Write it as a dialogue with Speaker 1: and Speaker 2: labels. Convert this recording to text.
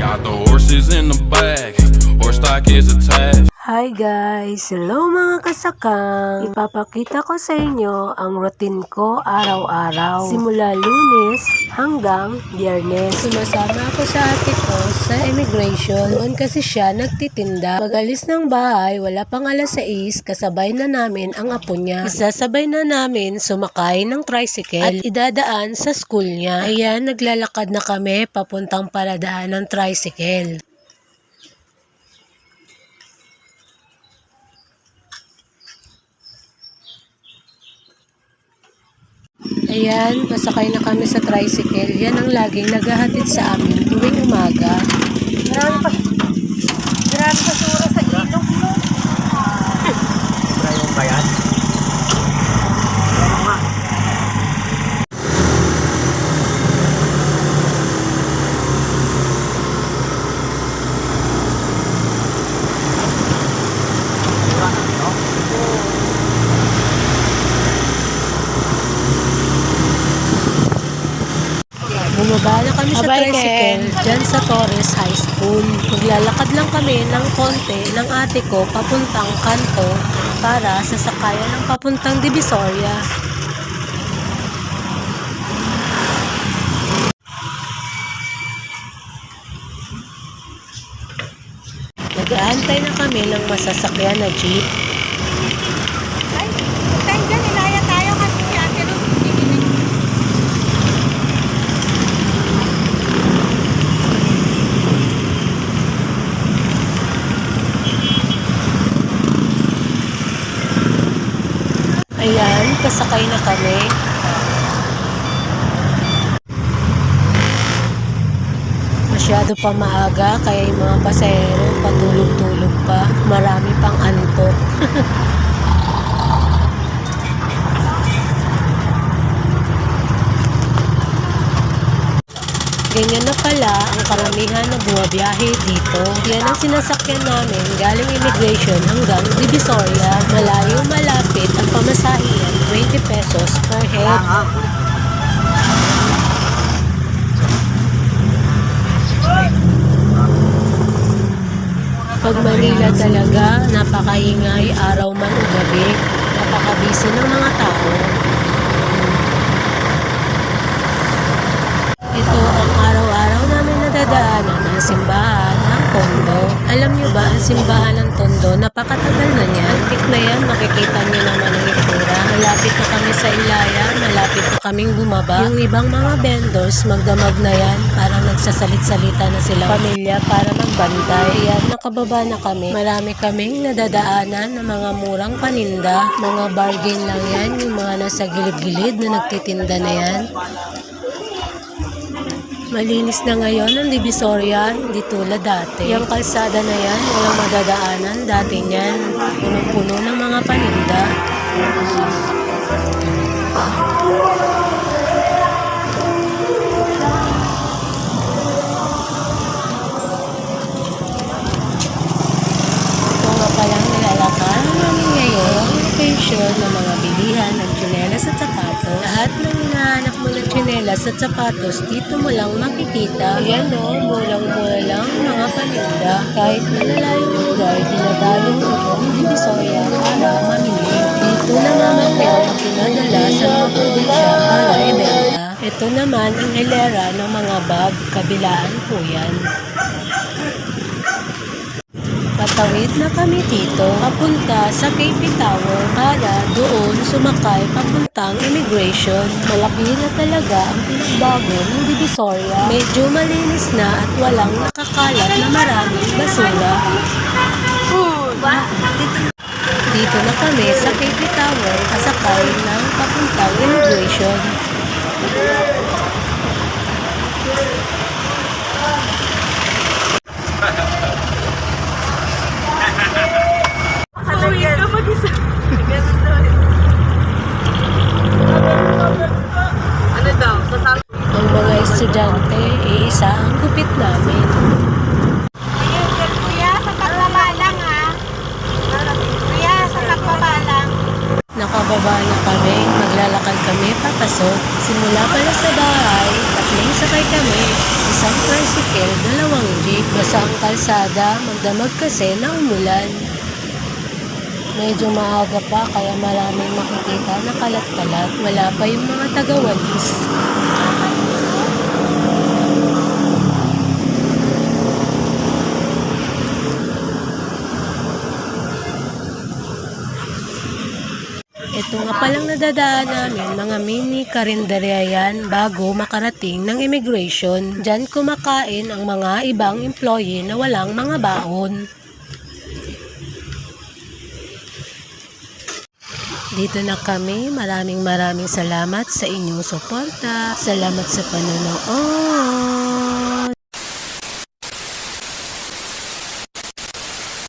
Speaker 1: Got the horses in the back, horse stock is attached.
Speaker 2: Hi guys! Hello mga kasakang! Ipapakita ko sa inyo ang routine ko araw-araw. Simula lunes hanggang biyernes. Sumasama ako sa ate ko sa immigration. Doon kasi siya nagtitinda. Pag-alis ng bahay, wala pang alas 6, kasabay na namin ang apo niya. Isasabay na namin sumakay ng tricycle at idadaan sa school niya. Ayan, naglalakad na kami papuntang paradaan ng tricycle. Ayan, pasakay na kami sa tricycle. Yan ang laging naghahatid sa amin tuwing umaga.
Speaker 3: Marami pa. Marami pa
Speaker 2: kami sa
Speaker 3: Abay,
Speaker 2: tricycle dyan sa Torres High School. Maglalakad lang kami ng konti ng ate ko papuntang kanto para sasakayan ng papuntang Divisoria. Nag-aantay na kami ng masasakyan na jeep.
Speaker 3: Ay, tayo dyan, ilaya tayo kasi si Ate Ruth bibili.
Speaker 2: Ayan, pasakay na kami. Masyado pa maaga kaya yung mga pasahero patulog-tulog pa. Marami pang antok. Ganyan na pala ang karamihan na bumabiyahe dito. Yan ang sinasakyan namin galing immigration hanggang Divisoria. Malayo ang pamasahiyan 20 pesos per head. Pag Manila talaga, napakaingay araw man o gabi. Napakabisi ng mga tao. Ito ang araw-araw namin nadadaanan ng simbahan ng Tondo. Alam niyo ba ang simbahan ng Tondo? Napakatagal na niyan. Tik na yan, makikita niyo naman ang itsura. Malapit na kami sa Ilaya, malapit na kaming bumaba. Yung ibang mga vendors, magdamag na yan. Parang nagsasalit-salita na sila pamilya para magbantay. Yan, nakababa na kami. Marami kaming nadadaanan ng mga murang paninda. Mga bargain lang yan, yung mga nasa gilid-gilid na nagtitinda na yan. Malinis na ngayon ang Divisoria, hindi tulad dati. Yung kalsada na yan, walang madadaanan dati niyan. Punong-puno ng mga paninda. Ito nga palang nilalakad namin ngayon location ng mga bilihan ng tsinelas at sapatos. Lahat ng hinahanap tsinelas at sapatos, dito mo lang makikita. Ayan o, mulang-mura lang ang mga paninda. Kahit malalayong lugar, dinadalo mo itong Divisoria para mamili. Dito naman yan ang pinadala sa mga probinsya para ibenta. Ito naman ang hilera ng mga bag, kabilaan po yan. Patawid na kami dito papunta sa KP Tower para doon sumakay papuntang immigration. Malaki na talaga ang pinagbago ng Divisoria. Medyo malinis na at walang nakakalat na maraming basura. Dito na kami sa KP Tower kasakay ng papuntang immigration. Estudyante, iisa ang gupit namin.
Speaker 3: Kuya, sa pagbaba lang ha. Kuya, sa pagbaba lang.
Speaker 2: Nakababa na kami, maglalakad kami papasok. Simula pala sa bahay, tatlong sakay kami, isang tricycle, dalawang jeep. basa ang kalsada, magdamag kasi na umulan. Medyo maaga pa kaya maraming makikita na kalat-kalat. Wala pa yung mga tagawalis. Nga palang nadadaan namin, mga mini karinderya yan bago makarating ng immigration. Diyan kumakain ang mga ibang employee na walang mga baon. Dito na kami. Maraming maraming salamat sa inyong suporta. Salamat sa panonood.